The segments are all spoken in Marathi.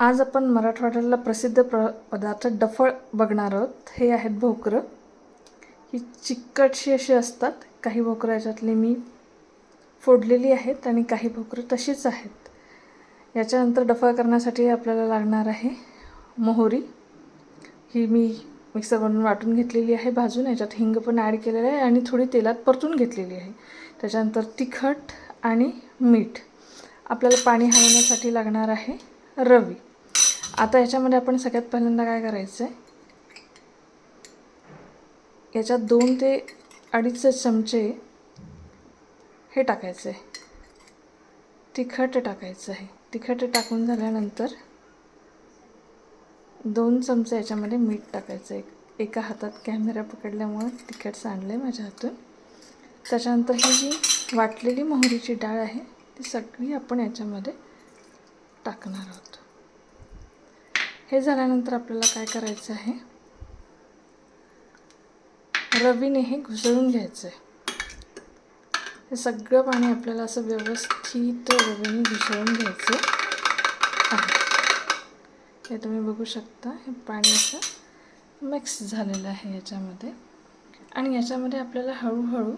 आज आपण मराठवाड्याला प्रसिद्ध प्र पदार्थ डफळ बघणार आहोत. हे आहेत भोकरं. ही चिकटशी अशी असतात. काही भोकरं याच्यातली मी फोडलेली आहेत आणि काही भोकरं तशीच आहेत. याच्यानंतर डफळ करण्यासाठी आपल्याला लागणार आहे मोहरी. ही मी मिक्सर बनवून वाटून घेतलेली आहे भाजून. याच्यात हिंग पण ॲड केलेलं आहे आणि थोडी तेलात परतून घेतलेली आहे. त्याच्यानंतर तिखट आणि मीठ. आपल्याला पाणी हलवण्यासाठी लागणार आहे रवी. आता याच्यामध्ये आपण सगळ्यात पहिल्यांदा काय करायचं आहे याच्यात दोन ते अडीच चमचे हे टाकायचं आहे तिखट टाकायचं आहे तिखट टाकून झाल्यानंतर दोन चमचे याच्यामध्ये मीठ टाकायचं आहे एका हातात कॅमेरा पकडल्यामुळं तिखट सांडलं आहे माझ्या हातून. त्याच्यानंतर ही जी वाटलेली मोहरीची डाळ आहे ती सगळी आपण याच्यामध्ये टाकणार आहोत. हे झाल्यानंतर आपल्याला काय करायचं आहे? रवीने हे घुसळून घ्यायचं आहे हे सगळं पाणी आपल्याला असं व्यवस्थित रवीने घुसळून घ्यायचं आहे. हे तुम्ही बघू शकता हे पाणी असं मिक्स झालेलं आहे याच्यामध्ये. आणि याच्यामध्ये आपल्याला हळूहळू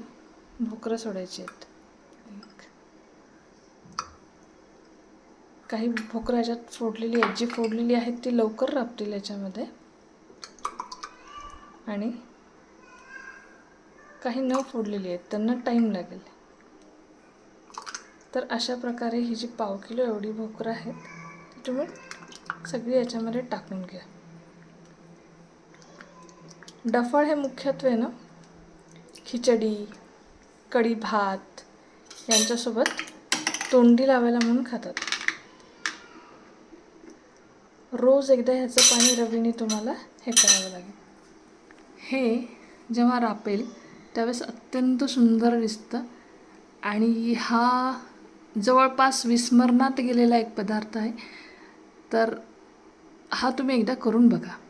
भोकरं सोडायची आहेत. काही भोकरं याच्यात फोडलेली आहेत. जी फोडलेली आहेत ती लवकर राबतील याच्यामध्ये. आणि काही न फोडलेली आहेत. त्यांना टाईम लागेल. तर अशा प्रकारे ही जी पाव किलो एवढी भोकरं आहेत ती तुम्ही सगळी याच्यामध्ये टाकून घ्या. डफळ हे मुख्यत्वे ना खिचडी कढी भात यांच्यासोबत तोंडी लावायला म्हणून खातात. रोज एकदा ह्याचं पाणी रवीने तुम्हाला हे करावं लागेल. हे जेव्हा रापेल त्यावेळेस अत्यंत सुंदर दिसतं. आणि हा जवळपास विस्मरणात गेलेला एक पदार्थ आहे. तर हा तुम्ही एकदा करून बघा.